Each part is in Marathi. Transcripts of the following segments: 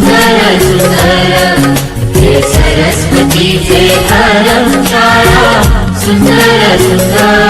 सुंदर सुंदर हे सरस्वतीचे घर शाळा सुंदर सुंदर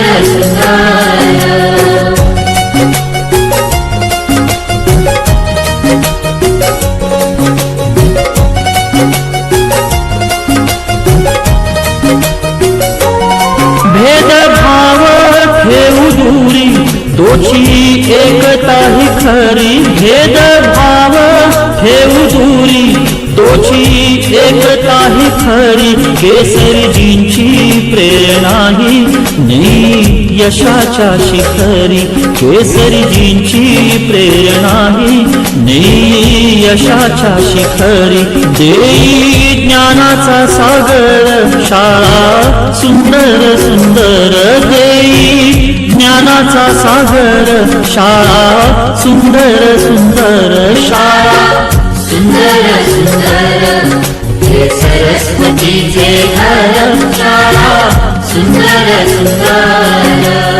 सुंदर सुंदर भेदभाव ठेवू दूरी दोषी एकता ही खरी। भेदभाव ठेवू दूरी दोषी एकता ही खरी केसरजींची प्रेरणा ही नेई यशाच्या शिखरी केसरजींची प्रेरणा ही नेई यशाच्या शिखरी देई ज्ञानाचा सागर शाळा सुंदर सुंदर देई ज्ञानाचा सागर शाळा सुंदर सुंदर शाळा सुंदर सुंदर हे सरस्वतीचे घर शाळा सुंदर सुंदर